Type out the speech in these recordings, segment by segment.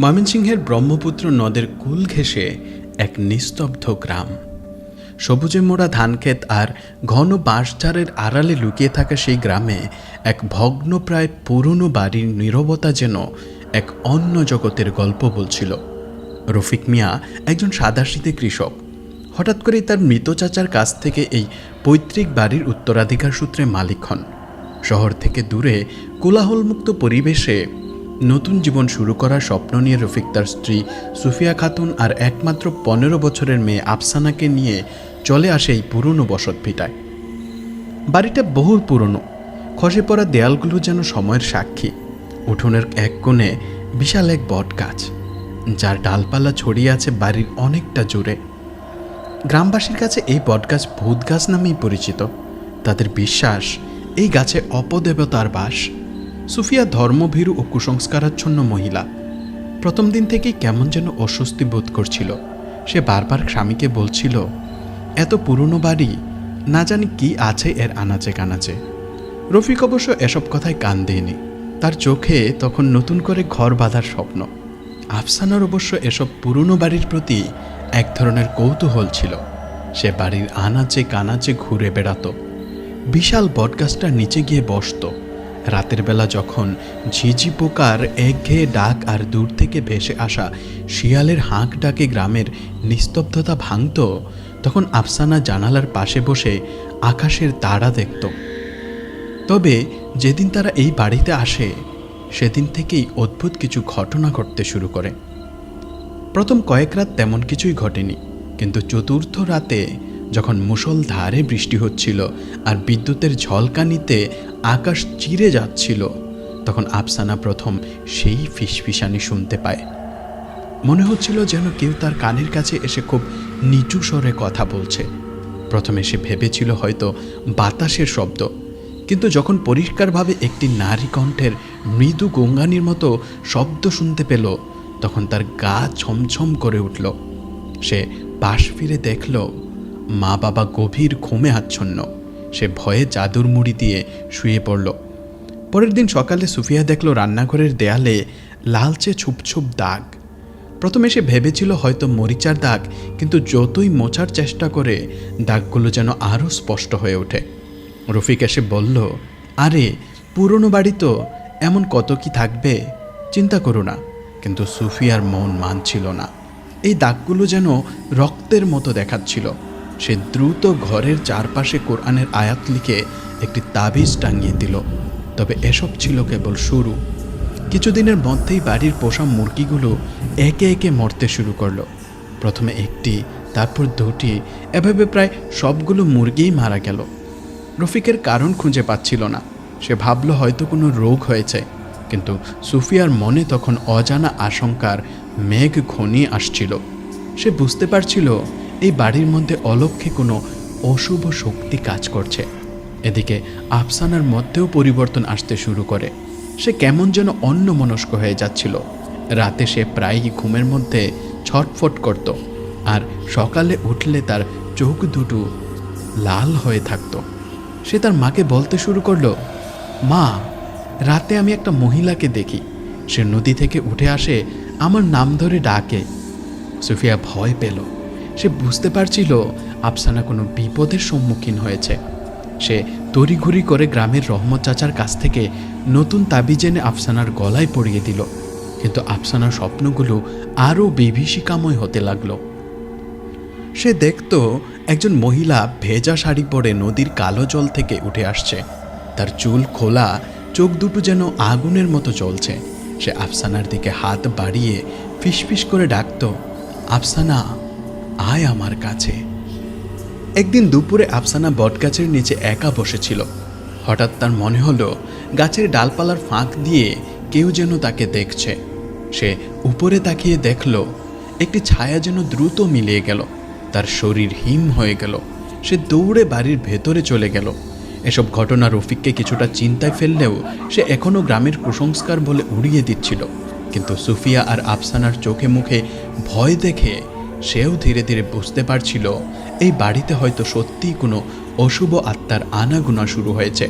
ময়মনসিংহের ব্রহ্মপুত্র নদের কুল ঘেঁষে এক নিস্তব্ধ গ্রাম। সবুজে মোড়া ধানক্ষেত আর ঘন বাঁশঝাড়ের আড়ালে লুকিয়ে থাকা সেই গ্রামে এক ভগ্নপ্রায় পুরনো বাড়ির নীরবতা যেন এক অন্য জগতের গল্প বলছিল। রফিক মিয়া একজন সাদাশীতে কৃষক। হঠাৎ করেই তার মৃত চাচার কাছ থেকে এই পৈতৃক বাড়ির উত্তরাধিকার সূত্রে মালিক হন। শহর থেকে দূরে কোলাহলমুক্ত পরিবেশে নতুন জীবন শুরু করার স্বপ্ন নিয়ে রফিক তার স্ত্রী সুফিয়া খাতুন আর একমাত্র পনেরো বছরের মেয়ে আফসানাকে নিয়ে চলে আসে এই পুরনো বসত ভিটায় বাড়িটা বহু পুরনো। খসে পড়া দেয়ালগুলো যেন সময়ের সাক্ষী। উঠোনের এক কোণে বিশাল এক বট গাছ যার ডালপালা ছড়িয়ে আছে বাড়ির অনেকটা জুড়ে। গ্রামবাসীর কাছে এই বটগাছ ভূত গাছ নামেই পরিচিত। তাদের বিশ্বাস, এই গাছে অপদেবতার বাস। সুফিয়া ধর্মভীরু ও কুসংস্কারাচ্ছন্ন মহিলা। প্রথম দিন থেকেই কেমন যেন অস্বস্তি বোধ করছিল। সে বারবার স্বামীকে বলছিল, এত পুরনো বাড়ি, না জানি কি আছে এর আনাচে কানাচে। রফিক অবশ্য এসব কথায় কান দেয়নি। তার চোখে তখন নতুন করে ঘর বাঁধার স্বপ্ন। আফসানার অবশ্য এসব পুরনো বাড়ির প্রতি এক ধরনের কৌতূহল ছিল। সে বাড়ির আনাচে কানাচে ঘুরে বেড়াতো। বিশাল বটগাছটার নিচে গিয়ে বসতো। রাতের বেলা যখন ঝিঝি পোকার একঘেয়ে ডাক আর দূর থেকে ভেসে আসা শিয়ালের হাঁক ডাকে গ্রামের নিস্তব্ধতা ভাঙত, তখন আফসানা জানালার পাশে বসে আকাশের তারা দেখত। তবে যেদিন তারা এই বাড়িতে আসে, সেদিন থেকেই অদ্ভুত কিছু ঘটনা ঘটতে শুরু করে। প্রথম কয়েক রাত তেমন কিছুই ঘটেনি, কিন্তু চতুর্থ রাতে যখন মুষলধারে বৃষ্টি হচ্ছিল আর বিদ্যুতের ঝলকানিতে আকাশ চিরে যাচ্ছিল, তখন আফসানা প্রথম সেই ফিসফিসানি শুনতে পায়। মনে হচ্ছিল যেন কেউ তার কানের কাছে এসে খুব নিচু স্বরে কথা বলছে। প্রথমে সে ভেবেছিল হয়তো বাতাসের শব্দ, কিন্তু যখন পরিষ্কারভাবে একটি নারী কণ্ঠের মৃদু গঙ্গানির মতো শব্দ শুনতে পেল, তখন তার গা ছমছম করে উঠল। সে পাশ ফিরে দেখল মা বাবা গভীর ঘুমে আচ্ছন্ন। সে ভয়ে চাদর মুড়ি দিয়ে শুয়ে পড়ল। পরের দিন সকালে সুফিয়া দেখল রান্নাঘরের দেয়ালে লালচে ছুপ ছুপ দাগ। প্রথমে সে ভেবেছিল হয়তো মরিচার দাগ, কিন্তু যতই মোছার চেষ্টা করে, দাগগুলো যেন আরও স্পষ্ট হয়ে ওঠে। রফিক এসে বলল, আরে, পুরনো বাড়ি তো, এমন কত কি থাকবে? চিন্তা করো না। কিন্তু সুফিয়ার মন মানছিল না। এই দাগগুলো যেন রক্তের মতো দেখাচ্ছিল। সে দ্রুত ঘরের চারপাশে কোরআনের আয়াত লিখে একটি তাবিজ টাঙিয়ে দিল। তবে এসব ছিল কেবল শুরু। কিছুদিনের মধ্যেই বাড়ির পোষা মুরগিগুলো একে একে মরতে শুরু করল। প্রথমে একটি, তারপর দুটি, এভাবে প্রায় সবগুলো মুরগিই মারা গেল। রফিকের কারণ খুঁজে পাচ্ছিল না। সে ভাবল হয়তো কোনো রোগ হয়েছে। কিন্তু সুফিয়ার মনে তখন অজানা আশঙ্কার মেঘ ঘনিয়ে আসছিল। সে বুঝতে পারছিল এই বাড়ির মধ্যে অলক্ষ্যে কোনো অশুভ শক্তি কাজ করছে। এদিকে আফসানার মধ্যেও পরিবর্তন আসতে শুরু করে। সে কেমন যেন অন্য মনস্ক হয়ে যাচ্ছিল। রাতে সে প্রায়ই ঘুমের মধ্যে ছটফট করত আর সকালে উঠলে তার চোখ দুটো লাল হয়ে থাকতো। সে তার মাকে বলতে শুরু করল, মা, রাতে আমি একটা মহিলাকে দেখি। সে নদী থেকে উঠে আসে, আমার নাম ধরে ডাকে। সুফিয়া ভয় পেল। সে বুঝতে পারছিল আফসানা কোনো বিপদের সম্মুখীন হয়েছে। সে তড়িঘড়ি করে গ্রামের রহমত চাচার কাছ থেকে নতুন তাবিজ এনে আফসানার গলায় পরিয়ে দিল। কিন্তু আফসানার স্বপ্নগুলো আরও বিভীষিকাময় হতে লাগল। সে দেখত একজন মহিলা ভেজা শাড়ি পরে নদীর কালো জল থেকে উঠে আসছে। তার চুল খোলা, চোখ দুটো যেন আগুনের মতো জ্বলছে। সে আফসানার দিকে হাত বাড়িয়ে ফিসফিস করে ডাকত, আফসানা আয় আমার কাছে। একদিন দুপুরে আফসানা বটগাছের নিচে একা বসেছিল। হঠাৎ তার মনে হলো, গাছের ডালপালার ফাঁক দিয়ে কেউ যেন তাকে দেখছে। সে উপরে তাকিয়ে দেখল, একটি ছায়া যেন দ্রুত মিলিয়ে গেল। তার শরীর হিম হয়ে গেল। সে দৌড়ে বাড়ির ভেতরে চলে গেল। এসব ঘটনা রফিককে কিছুটা চিন্তায় ফেললেও সে এখনও গ্রামের কুসংস্কার বলে উড়িয়ে দিচ্ছিল। কিন্তু সুফিয়া আর আফসানার চোখে মুখে ভয় দেখে সেও ধীরে ধীরে বুঝতে পারছিল, এই বাড়িতে হয়তো সত্যিই কোনো অশুভ আত্মার আনাগুনা শুরু হয়েছে।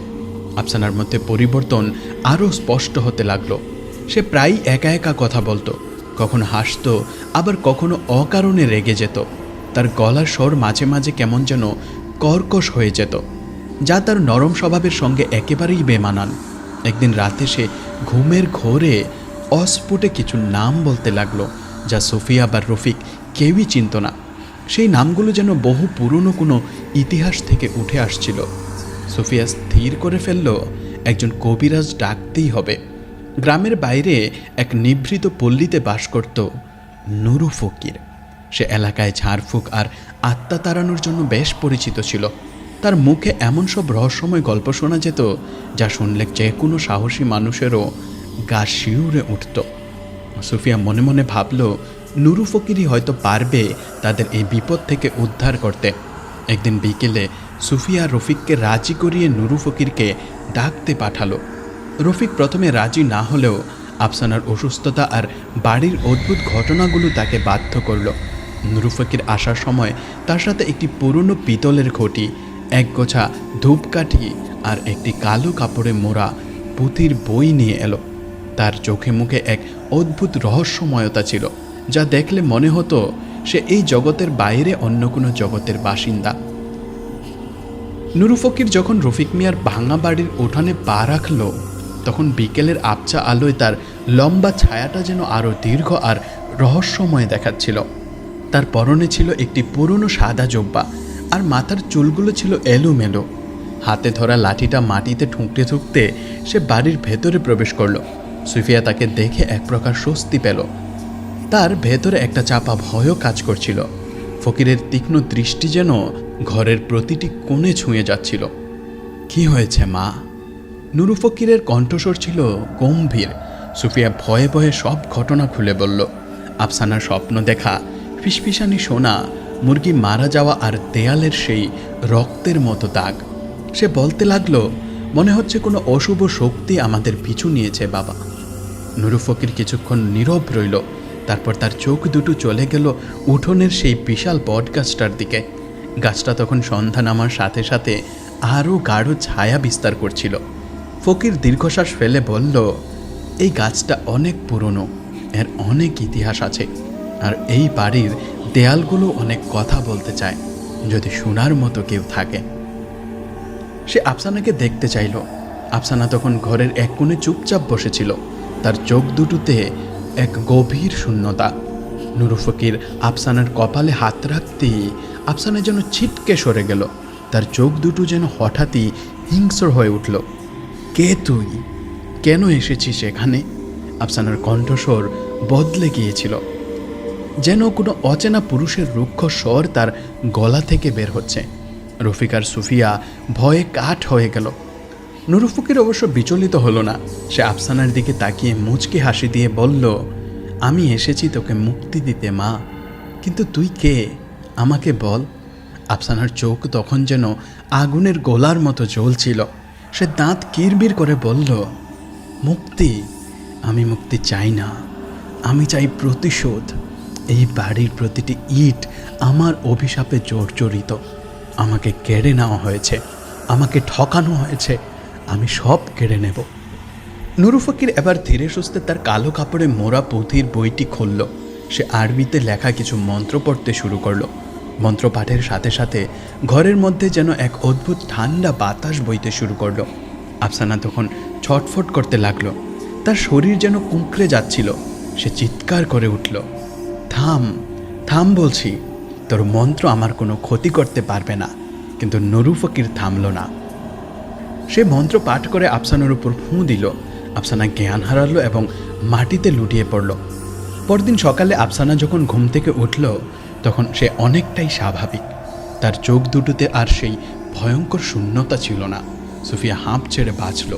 আফসানার মধ্যে পরিবর্তন আরও স্পষ্ট হতে লাগল। সে প্রায়ই একা একা কথা বলতো, কখনো হাসতো, আবার কখনো অকারণে রেগে যেত। তার গলার স্বর মাঝে মাঝে কেমন যেন কর্কশ হয়ে যেত, যা তার নরম স্বভাবের সঙ্গে একেবারেই বেমানান। একদিন রাতে সে ঘুমের ঘোরে অস্ফুটে কিছু নাম বলতে লাগল, যা সোফিয়া বা রফিক কেউই চিনত না। সেই নামগুলো যেন বহু পুরনো কোনো ইতিহাস থেকে উঠে আসছিল। সোফিয়া স্থির করে ফেলল, একজন কবিরাজ ডাকতেই হবে। গ্রামের বাইরে এক নিভৃত পল্লীতে বাস করত নুরু ফকির। সে এলাকায় ঝাড়ফুঁক আর আত্মা তাড়ানোর জন্য বেশ পরিচিত ছিল। তার মুখে এমন সব রহস্যময় গল্প শোনা যেত, যা শুনলে যে কোনো সাহসী মানুষেরও গা শিউরে উঠত। সুফিয়া মনে মনে ভাবল নুরু ফকিরই হয়তো পারবে তাদের এই বিপদ থেকে উদ্ধার করতে। একদিন বিকেলে সুফিয়া রফিককে রাজি করিয়ে নুরু ফকিরকে ডাকতে পাঠালো। রফিক প্রথমে রাজি না হলেও আফসানার অসুস্থতা আর বাড়ির অদ্ভুত ঘটনাগুলো তাকে বাধ্য করল। নুরু ফকির আসার সময় তার সাথে একটি পুরনো পিতলের ঘটি, এক গোছা ধূপকাঠি আর একটি কালো কাপড়ে মোড়া পুঁতির বই নিয়ে এলো। তার চোখে মুখে এক অদ্ভুত রহস্যময়তা ছিল। যা দেখলে মনে হতো সে এই জগতের বাইরে অন্য কোনো জগতের বাসিন্দা। নুরু ফকির যখন রফিক মিয়ার ভাঙা বাড়ির উঠানে পা রাখল, তখন বিকেলের আবচা আলোয় তার লম্বা ছায়াটা যেন আরও দীর্ঘ আর রহস্যময় দেখাচ্ছিল। তার পরনে ছিল একটি পুরনো সাদা জব্বা আর মাথার চুলগুলো ছিল এলোমেলো। হাতে ধরা লাঠিটা মাটিতে ঠুঁকতে ঠুঁকতে সে বাড়ির ভেতরে প্রবেশ করল। সুফিয়া তাকে দেখে এক প্রকার স্বস্তি পেল। তার ভেতরে একটা চাপা ভয়ও কাজ করছিল। ফকিরের তীক্ষ্ণ দৃষ্টি যেন ঘরের প্রতিটি কোণে ছুঁয়ে যাচ্ছিল। কি হয়েছে, মা? নুরু ফকিরের কণ্ঠস্বর ছিল গম্ভীর। সুফিয়া ভয়ে ভয়ে সব ঘটনা খুলে বলল, আফসানার স্বপ্ন দেখা, ফিসফিসানি শোনা মুরগি মারা যাওয়া আর দেয়ালের সেই রক্তের মতো দাগ। সে বলতে লাগল, মনে হচ্ছে কোনো অশুভ শক্তি আমাদের পিছু নিয়েছে, বাবা। নুরু ফকির কিছুক্ষণ নীরব রইল তারপর তার চোখ দুটো চলে গেল উঠোনের সেই বিশাল বট গাছটার দিকে। গাছটা তখন সন্ধ্যা নামার সাথে সাথে আরও গাঢ় ছায়া বিস্তার করছিল। ফকির দীর্ঘশ্বাস ফেলে বলল, এই গাছটা অনেক পুরনো, এর অনেক ইতিহাস আছে, আর এই বাড়ির দেয়ালগুলো অনেক কথা বলতে চায়, যদি শোনার মতো কেউ থাকে। সে আফসানাকে দেখতে চাইল। আফসানা তখন ঘরের এক কোণে চুপচাপ বসেছিল। তার চোখ দুটোতে এক গভীর শূন্যতা। নুরুফকির আফসানার কপালে হাত রাখতেই আফসানা যেন ছিটকে সরে গেল। তার চোখ দুটো যেন হঠাৎই হিংস্র হয়ে উঠল। কে তুই? কেন এসেছিস এখানে? আফসানার কণ্ঠস্বর বদলে গিয়েছিল। যেন কোনো অচেনা পুরুষের রুক্ষ স্বর তার গলা থেকে বের হচ্ছে। রফিকার সুফিয়া ভয়ে কাঠ হয়ে গেল। নুরুফুকির অবশ্য বিচলিত হলো না। সে আফসানার দিকে তাকিয়ে মুচকি হাসি দিয়ে বলল, আমি এসেছি তোকে মুক্তি দিতে, মা। কিন্তু তুই কে? আমাকে বল। আফসানার চোখ তখন যেন আগুনের গোলার মতো জ্বলছিল। সে দাঁত কিরবির করে বলল, মুক্তি, আমি মুক্তি চাই না। আমি চাই প্রতিশোধ। এই বাড়ির প্রতিটি ইট আমার অভিশাপে জর্জরিত। আমাকে কেড়ে নেওয়া হয়েছে। আমাকে ঠকানো হয়েছে। আমি সব কেড়ে নেব। নুরু ফকির এবার ধীরে সুস্থে তার কালো কাপড়ে মোড়া পুঁথির বইটি খুলল। সে আরবিতে লেখা কিছু মন্ত্র পড়তে শুরু করল। মন্ত্র পাঠের সাথে সাথে ঘরের মধ্যে যেন এক অদ্ভুত ঠান্ডা বাতাস বইতে শুরু করল। আফসানা তখন ছটফট করতে লাগল। তার শরীর যেন কুঁকড়ে যাচ্ছিল। সে চিৎকার করে উঠল, থাম থাম বলছি, তোর মন্ত্র আমার কোনো ক্ষতি করতে পারবে না। কিন্তু নুরু ফকির থামল না। সে মন্ত্র পাঠ করে আফসানার উপর ফুঁ দিল। আফসানা জ্ঞান হারালো এবং মাটিতে লুটিয়ে পড়ল। পরদিন সকালে আফসানা যখন ঘুম থেকে উঠল, তখন সে অনেকটাই স্বাভাবিক। তার চোখ দুটোতে আর সেই ভয়ঙ্কর শূন্যতা ছিল না। সুফিয়া হাঁপ ছেড়ে বাঁচল।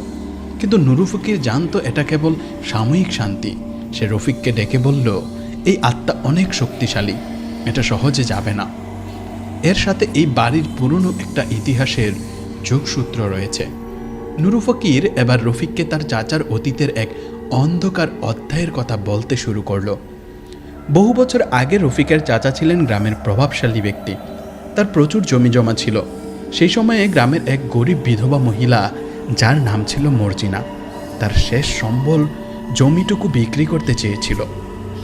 কিন্তু নুরু ফকির জানতো এটা কেবল সাময়িক শান্তি। সে রফিককে ডেকে বলল, এই আত্মা অনেক শক্তিশালী। এটা সহজে যাবে না। এর সাথে এই বাড়ির পুরনো একটা ইতিহাসের যোগসূত্র রয়েছে। নুরু ফকির এবার রফিককে তার চাচার অতীতের এক অন্ধকার অধ্যায়ের কথা বলতে শুরু করল। বহু বছর আগে রফিকের চাচা ছিলেন গ্রামের প্রভাবশালী ব্যক্তি। তার প্রচুর জমি জমা ছিল। সেই সময়ে গ্রামের এক গরিব বিধবা মহিলা, যার নাম ছিল মর্জিনা, তার শেষ সম্বল জমিটুকু বিক্রি করতে চেয়েছিল।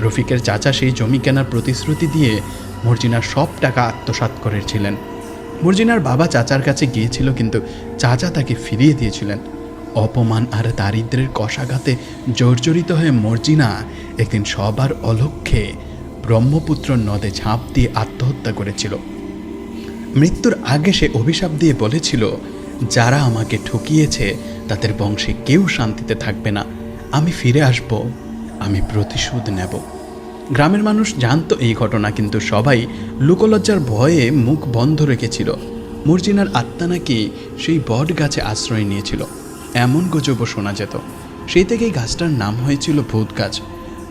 রফিকের চাচা সেই জমি কেনার প্রতিশ্রুতি দিয়ে মর্জিনার সব টাকা আত্মসাৎ করেছিলেন। মর্জিনার বাবা চাচার কাছে গিয়েছিল কিন্তু চাচা তাকে ফিরিয়ে দিয়েছিলেন। অপমান আর দারিদ্রের কষাঘাতে জর্জরিত হয়ে মর্জিনা একদিন সবার অলক্ষ্যে ব্রহ্মপুত্র নদে ঝাঁপ দিয়ে আত্মহত্যা করেছিল। মৃত্যুর আগে সে অভিশাপ দিয়ে বলেছিল, যারা আমাকে ঠকিয়েছে, তাদের বংশে কেউ শান্তিতে থাকবে না। আমি ফিরে আসব, আমি প্রতিশোধ নেব। গ্রামের মানুষ জানতো এই ঘটনা, কিন্তু সবাই লোকলজ্জার ভয়ে মুখ বন্ধ রেখেছিল। মর্জিনার আত্মা নাকি সেই বট গাছে আশ্রয় নিয়েছিল। এমন গুজবও শোনা যেত। সেই থেকেই গাছটার নাম হয়েছিল ভূত গাছ।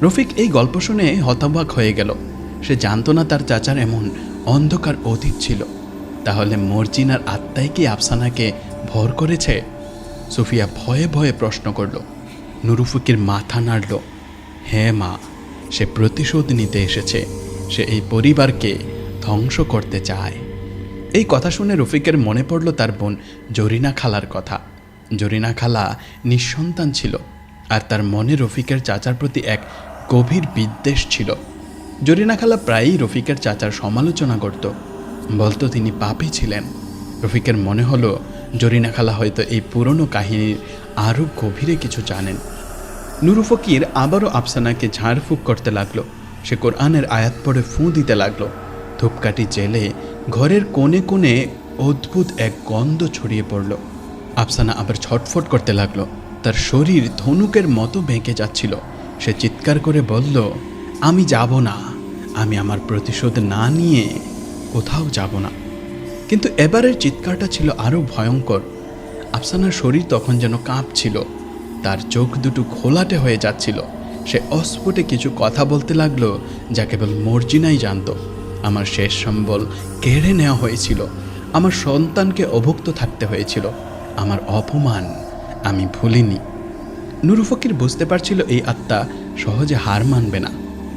রফিক এই গল্প শুনে হতবাক হয়ে গেল। সে জানতো না তার চাচার এমন অন্ধকার অতীত ছিল। তাহলে মর্জিনার আত্মাই কি আফসানাকে ভর করেছে? সুফিয়া ভয়ে ভয়ে প্রশ্ন করল। নুরুফুকির মাথা নাড়ল। হ্যাঁ মা সে প্রতিশোধ নিতে এসেছে। সে এই পরিবারকে ধ্বংস করতে চায়। এই কথা শুনে রফিকের মনে পড়ল তার বোন জরিনা খালার কথা। জরিনা খালা নিঃসন্তান ছিল আর তার মনে রফিকের চাচার প্রতি এক গভীর বিদ্বেষ ছিল। জরিনা খালা প্রায়ই রফিকের চাচার সমালোচনা করত। বলতো তিনি পাপী ছিলেন। রফিকের মনে হলো জরিনা খালা হয়তো এই পুরনো কাহিনীর আরও গভীরে কিছু জানেন। নুরু ফকির আবারও আফসানাকে ঝাড়ফুঁক করতে লাগল। সে কোরআনের আয়াত পড়ে ফুঁ দিতে লাগল। ধূপকাঠি জেলে ঘরের কোণে কোণে অদ্ভুত এক গন্ধ ছড়িয়ে পড়ল। আফসানা আবার ছটফট করতে লাগল। তার শরীর ধনুকের মতো বেঁকে যাচ্ছিল। সে চিৎকার করে বলল, আমি যাব না। আমি আমার প্রতিশোধ না নিয়ে কোথাও যাব না। কিন্তু এবারের চিৎকারটা ছিল আরও ভয়ঙ্কর। আফসানার শরীর তখন যেন কাঁপছিল। তার চোখ দুটো খোলাটে হয়ে যাচ্ছিল। সে অস্ফুটে কিছু কথা বলতে লাগল যা কেবল মর্জিনাই জানতো। আমার শেষ সম্বল কেড়ে নেওয়া হয়েছিল। আমার সন্তানকে অভুক্ত থাকতে হয়েছিল। আমার অপমান আমি ভুলিনি। নুরু ফকির বুঝতে পারছিল এই আত্মা সহজে হার মানবে না।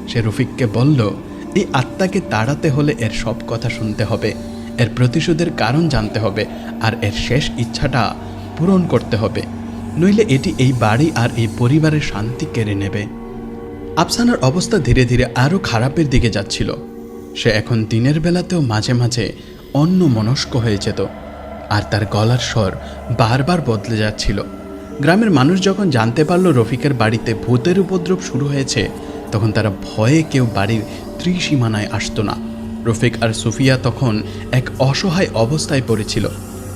সে রফিককে বলল, এই আত্মাকে তাড়াতে হলে এর সব কথা শুনতে হবে। এর প্রতিশোধের কারণ জানতে হবে। আর এর শেষ ইচ্ছাটা পূরণ করতে হবে। নইলে এটি এই বাড়ি আর এই পরিবারের শান্তি কেড়ে নেবে। আফসানার অবস্থা ধীরে ধীরে আরও খারাপের দিকে যাচ্ছিল। সে এখন দিনের বেলাতেও মাঝে মাঝে অন্য মনস্ক হয়ে যেত আর তার গলার স্বর বারবার বদলে যাচ্ছিল। গ্রামের মানুষ যখন জানতে পারল রফিকের বাড়িতে ভূতের উপদ্রব শুরু হয়েছে, তখন তারা ভয়ে কেউ বাড়ির ত্রিসীমানায় আসতো না। রফিক আর সুফিয়া তখন এক অসহায় অবস্থায় পড়েছিল।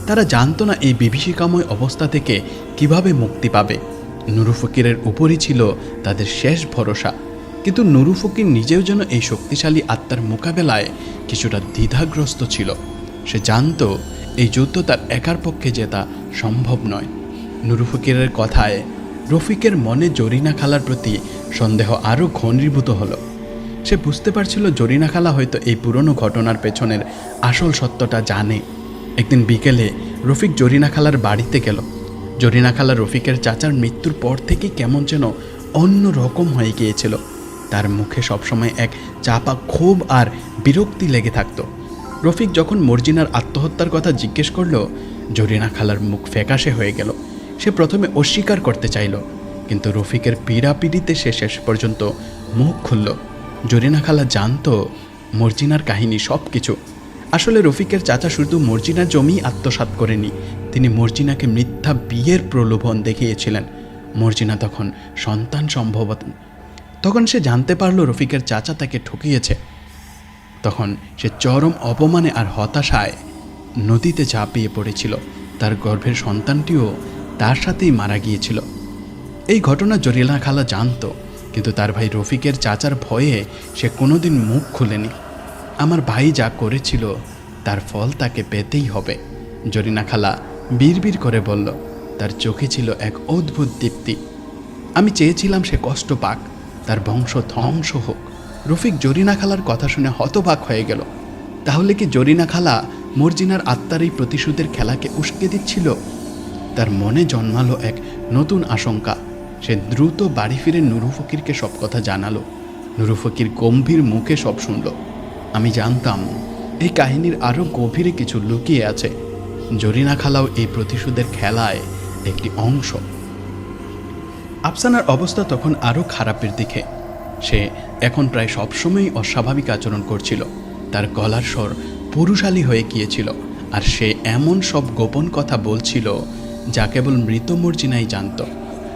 তারা জানতো না এই বিভীষিকাময় অবস্থা থেকে কীভাবে মুক্তি পাবে। নুরু ফকিরের উপরই ছিল তাদের শেষ ভরসা। কিন্তু নুরু ফকির নিজেও যেন এই শক্তিশালী আত্মার মোকাবেলায় কিছুটা দ্বিধাগ্রস্ত ছিল। সে জানতো এই যুদ্ধ তার একার পক্ষে জেতা সম্ভব নয়। নুরু ফকিরের কথায় রফিকের মনে জরিনা খালার প্রতি সন্দেহ আরও ঘনীভূত হলো। সে বুঝতে পারছিল জরিনা খালা হয়তো এই পুরনো ঘটনার পেছনের আসল সত্যটা জানে। একদিন বিকেলে রফিক জরিনা খালার বাড়িতে গেল। জরিনা খালা রফিকের চাচার মৃত্যুর পর থেকে কেমন যেন অন্য রকম হয়ে গিয়েছিল। তার মুখে সবসময় এক চাপা ক্ষোভ আর বিরক্তি লেগে থাকতো। রফিক যখন মর্জিনার আত্মহত্যার কথা জিজ্ঞেস করল, জরিনা খালার মুখ ফ্যাকাশে হয়ে গেল। সে প্রথমে অস্বীকার করতে চাইল, কিন্তু রফিকের পীড়াপিড়িতে সে শেষ পর্যন্ত মুখ খুলল। জরিনা খালা জানতো মর্জিনার কাহিনী সব কিছু আসলে রফিকের চাচা শুধু মর্জিনার জমি আত্মসাৎ করেনি। তিনি মর্জিনাকে মিথ্যা বিয়ের প্রলোভন দেখিয়েছিলেন। মর্জিনা তখন সন্তান সম্ভবত। তখন সে জানতে পারল রফিকের চাচা তাকে ঠকিয়েছে। তখন সে চরম অপমানে আর হতাশায় নদীতে ঝাঁপিয়ে পড়েছিল। তার গর্ভের সন্তানটিও তার সাথেই মারা গিয়েছিল। এই ঘটনা জরিলা খালা জানত, কিন্তু তার ভাই রফিকের চাচার ভয়ে সে কোনোদিন মুখ খুলেনি। আমার ভাই যা করেছিল, তার ফল তাকে পেতেই হবে। জরিনা খালা বিড়বিড় করে বলল, তার চোখে ছিল এক অদ্ভুত দীপ্তি। আমি চেয়েছিলাম সে কষ্ট পাক, তার বংশ ধ্বংস হোক। রফিক জরিনা খালার কথা শুনে হতবাক হয়ে গেল। তাহলে কি জরিনা খালা মর্জিনার আত্মার এই প্রতিশোধের খেলাকে উস্কে দিচ্ছিল? তার মনে জন্মালো এক নতুন আশঙ্কা। সে দ্রুত বাড়ি ফিরে নুরু ফকিরকে সব কথা জানালো। নুরু ফকির গম্ভীর মুখে সব শুনল। আমি জানতাম, এই কাহিনীর আরও গভীরে কিছু লুকিয়ে আছে। জরিনা খালাও এই প্রতিশোধের খেলায় একটি অংশ। আফসানার অবস্থা তখন আরও খারাপের দিকে। সে এখন প্রায় সবসময়ই অস্বাভাবিক আচরণ করছিল। তার গলার স্বর পুরুষালী হয়ে গিয়েছিল, আর সে এমন সব গোপন কথা বলছিল, যা কেবল মৃত মর্জিনাই জানত।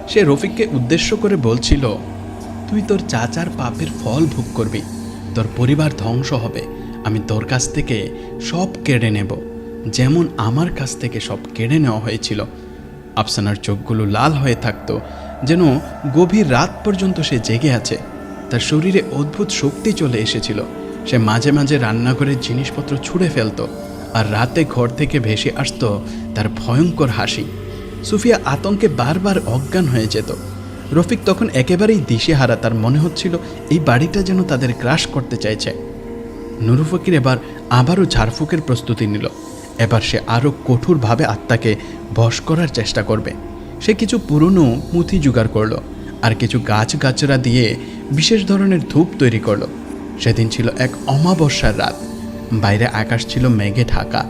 সে রফিককে উদ্দেশ্য করে বলছিল, তুই তোর চাচার পাপের ফল ভোগ করবি তোর পরিবার ধ্বংস হবে। আমি তোর কাছ থেকে সব কেড়ে নেব। যেমন আমার কাছ থেকে সব কেড়ে নেওয়া হয়েছিল। আফসানার চোখগুলো লাল হয়ে থাকতো, যেন গভীর রাত পর্যন্ত সে জেগে আছে। তার শরীরে অদ্ভুত শক্তি চলে এসেছিল। সে মাঝে মাঝে রান্নাঘরের জিনিসপত্র ছুঁড়ে ফেলতো আর রাতে ঘর থেকে ভেসে আসতো তার ভয়ঙ্কর হাসি। সুফিয়া আতঙ্কে বারবার অজ্ঞান হয়ে যেত। রফিক তখন একেবারেই দিশেহারা, তার মনে হচ্ছিল এই বাড়িটা যেন তাদের গ্রাস করতে চাইছে। নুরু ফকির এবার আবারও ঝাড়ফুঁকের প্রস্তুতি নিল। এবার সে আরও কঠোরভাবে আত্মাকে বশ করার চেষ্টা করবে। সে কিছু পুরনো মুথি জোগাড় করল আর কিছু গাছ গাছরা দিয়ে বিশেষ ধরনের ধূপ তৈরি করল। সেদিন ছিল এক অমাবস্যার রাত। বাইরে আকাশ ছিল মেঘে ঢাকা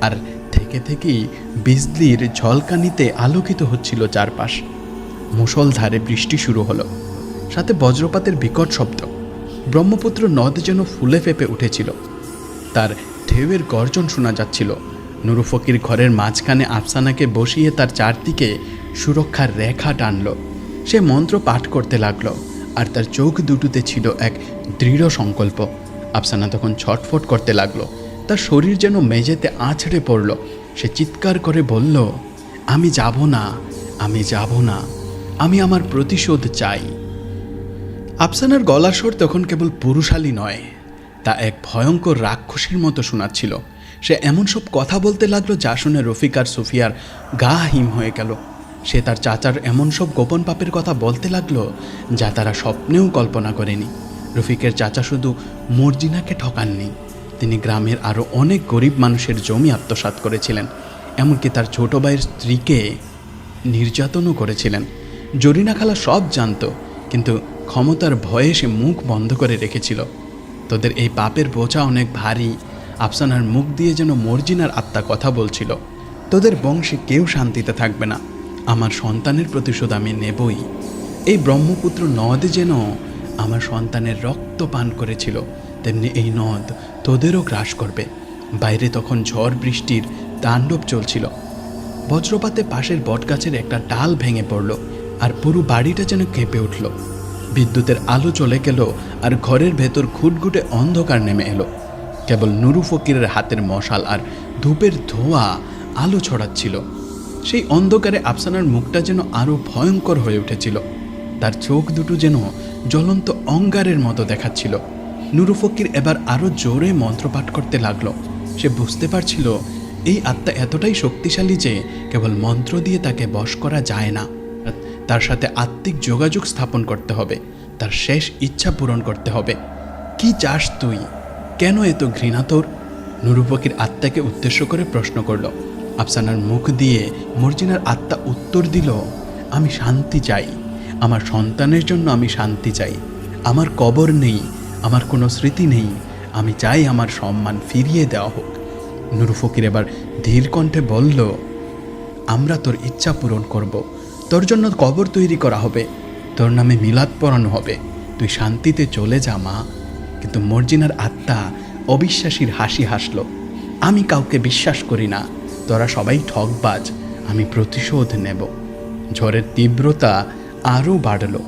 আর থেকে থেকেই বিজলির ঝলকানিতে আলোকিত হচ্ছিল চারপাশ। মুষলধারে বৃষ্টি শুরু হলো। সাথে বজ্রপাতের বিকট শব্দ। ব্রহ্মপুত্র নদ যেন ফুলে ফেপে উঠেছিল। তার ঢেউয়ের গর্জন শোনা যাচ্ছিল। নুরুফকির ঘরের মাঝখানে আফসানাকে বসিয়ে তার চারদিকে সুরক্ষার রেখা টানল। সে মন্ত্র পাঠ করতে লাগল, আর তার চোখ দুটোতে ছিল এক দৃঢ় সংকল্প। আফসানা তখন ছটফট করতে লাগল। তার শরীর যেন মেঝেতে আছড়ে পড়ল। সে চিৎকার করে বলল, আমি যাব না, আমি যাব না। আমি আমার প্রতিশোধ চাই। আফসানার গলার স্বর তখন কেবল পুরুষালী নয়, তা এক ভয়ঙ্কর রাক্ষসীর মতো শোনাচ্ছিল। সে এমন সব কথা বলতে লাগল যা শুনে রফিক আর সুফিয়ার গা হিম হয়ে গেল। সে তার চাচার এমন সব গোপন পাপের কথা বলতে লাগল যা তারা স্বপ্নেও কল্পনা করেনি। রফিকের চাচা শুধু মর্জিনাকে ঠকাননি, তিনি গ্রামের আরও অনেক গরিব মানুষের জমি আত্মসাৎ করেছিলেন, এমনকি তার ছোট ভাইয়ের স্ত্রীকে নির্যাতনও করেছিলেন। জরিনা খালা সব জানত, কিন্তু ক্ষমতার ভয়ে সে মুখ বন্ধ করে রেখেছিল। তোদের এই পাপের বোঝা অনেক ভারী, আফসানার মুখ দিয়ে যেন মর্জিনার আত্মা কথা বলছিল। তোদের বংশে কেউ শান্তিতে থাকবে না, আমার সন্তানের প্রতিশোধ আমি নেবই। এই ব্রহ্মপুত্র নদ যেন আমার সন্তানের রক্ত পান করেছিল, তেমনি এই নদ তোদেরও গ্রাস করবে। বাইরে তখন ঝড় বৃষ্টির তাণ্ডব চলছিল। বজ্রপাতে পাশের বটগাছের একটা ডাল ভেঙে পড়ল আর পুরো বাড়িটা যেন কেঁপে উঠল। বিদ্যুতের আলো চলে গেল আর ঘরের ভেতর ঘুটঘুটে অন্ধকার নেমে এলো। কেবল নুরু ফকিরের হাতের মশাল আর ধূপের ধোঁয়া আলো ছড়াচ্ছিল। সেই অন্ধকারে আফসানার মুখটা যেন আরও ভয়ঙ্কর হয়ে উঠেছিল। তার চোখ দুটো যেন জ্বলন্ত অঙ্গারের মতো দেখাচ্ছিল। নুরু ফকির এবার আরও জোরে মন্ত্রপাঠ করতে লাগল। সে বুঝতে পারছিল, এই আত্মা এতটাই শক্তিশালী যে কেবল মন্ত্র দিয়ে তাকে বশ করা যায় না। তার সাথে আত্মিক যোগাযোগ স্থাপন করতে হবে। তার শেষ ইচ্ছা পূরণ করতে হবে। কি চাস তুই? কেন এত ঘৃণা তোর? নুরুপকির আত্মাকে উদ্দেশ্য করে প্রশ্ন করল। আফসানার মুখ দিয়ে মর্জিনার আত্মা উত্তর দিল, আমি শান্তি চাই। আমার সন্তানের জন্য আমি শান্তি চাই। আমার কবর নেই, আমার কোনো স্মৃতি নেই। আমি চাই আমার সম্মান ফিরিয়ে দেওয়া হোক। নুরু ফকির এবার ধীর কণ্ঠে বলল, আমরা তোর ইচ্ছা পূরণ করব। তোর জন্য কবর তৈরি করা হবে। তোর নামে মিলাদ পড়ানো হবে। তুই শান্তিতে চলে যা, মা। কিন্তু মর্জিনার আত্মা অবিশ্বাসীর হাসি হাসল। আমি কাউকে বিশ্বাস করি না। তোরা সবাই ঠকবাজ আমি প্রতিশোধ নেব। ঝড়ের তীব্রতা আরও বাড়ল।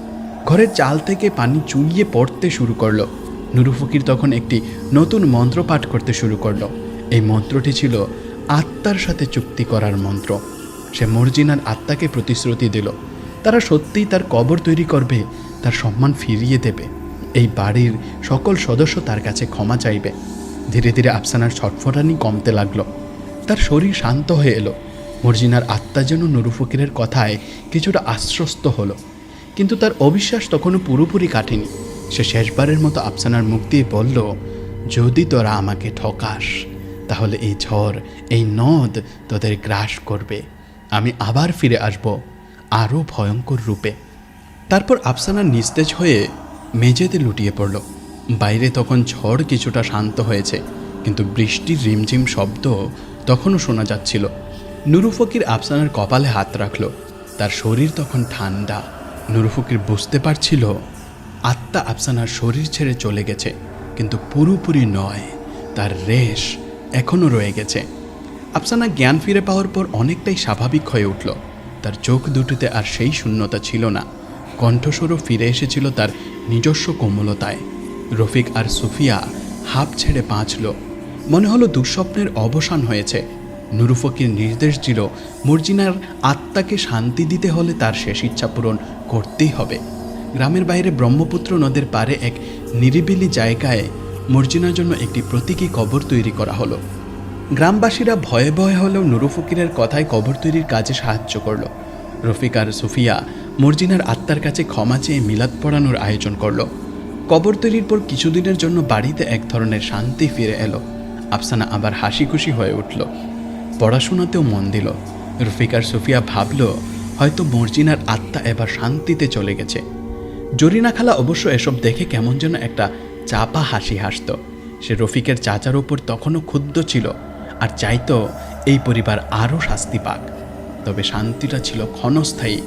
ঘরের চাল থেকে পানি চুইয়ে পড়তে শুরু করল। নুরু ফকির তখন একটি নতুন মন্ত্র পাঠ করতে শুরু করল। এই মন্ত্রটি ছিল আত্মার সাথে চুক্তি করার মন্ত্র। সে মর্জিনার আত্মাকে প্রতিশ্রুতি দিল। তারা সত্যিই তার কবর তৈরি করবে, তার সম্মান ফিরিয়ে দেবে। এই বাড়ির সকল সদস্য তার কাছে ক্ষমা চাইবে। ধীরে ধীরে আফসানার ছটফটানি কমতে লাগল। তার শরীর শান্ত হয়ে এলো। মর্জিনার আত্মা যেন নুরু ফকিরের কথায় কিছুটা আশ্বস্ত হলো। কিন্তু তার অবিশ্বাস তখনও পুরোপুরি কাটেনি। সে শেষবারের মতো আফসানার মুখ দিয়ে বলল, যদি তোরা আমাকে ঠকাস, তাহলে এই ঝড়, এই নদ তোদের গ্রাস করবে। আমি আবার ফিরে আসব আরও ভয়ঙ্কর রূপে। তারপর আফসানা নিস্তেজ হয়ে মেঝেতে লুটিয়ে পড়ল। বাইরে তখন ঝড় কিছুটা শান্ত হয়েছে, কিন্তু বৃষ্টির রিমঝিম শব্দ তখনও শোনা যাচ্ছিল। নুরু ফকির আফসানার কপালে হাত রাখল। তার শরীর তখন ঠান্ডা। নুরু ফকির বুঝতে পারছিল, আত্মা আফসানার শরীর ছেড়ে চলে গেছে, কিন্তু পুরোপুরি নয়, তার রেশ এখনও রয়ে গেছে। আফসানা জ্ঞান ফিরে পাওয়ার পর অনেকটাই স্বাভাবিক হয়ে উঠল। তার চোখ দুটিতে আর সেই শূন্যতা ছিল না। কণ্ঠস্বরও ফিরে এসেছিল তার নিজস্ব কোমলতায়। রফিক আর সুফিয়া হাঁপ ছেড়ে বাঁচল। মনে হলো দুঃস্বপ্নের অবসান হয়েছে। নুরুফকির নির্দেশ দিল মর্জিনার আত্মাকে শান্তি দিতে হলে তার শেষ ইচ্ছা পূরণ করতেই হবে। গ্রামের বাইরে ব্রহ্মপুত্র নদের পারে এক নিরিবিলি জায়গায় মর্জিনার জন্য একটি প্রতীকী কবর তৈরি করা হলো। গ্রামবাসীরা ভয়ে ভয়ে হলেও নুরু ফকিরের কথায় কবর তৈরির কাজে সাহায্য করল। রফিক আর সুফিয়া মর্জিনার আত্মার কাছে ক্ষমা চেয়ে মিলাদ পড়ানোর আয়োজন করল। কবর তৈরির পর কিছুদিনের জন্য বাড়িতে এক ধরনের শান্তি ফিরে এলো। আফসানা আবার হাসি খুশি হয়ে উঠল। পড়াশোনাতেও মন দিল। রফিক আর সুফিয়া ভাবল, হয়তো মর্জিনার আত্মা এবার শান্তিতে চলে গেছে। জরিনা খালা অবশ্য এসব দেখে কেমন যেন একটা চাপা হাসি হাসত। সে রফিকের চাচার ওপর তখনও ক্ষুব্ধ ছিল। আর চাইতো এই পরিবার আরও শাস্তি পাক। তবে শান্তিটা ছিল ক্ষণস্থায়ী।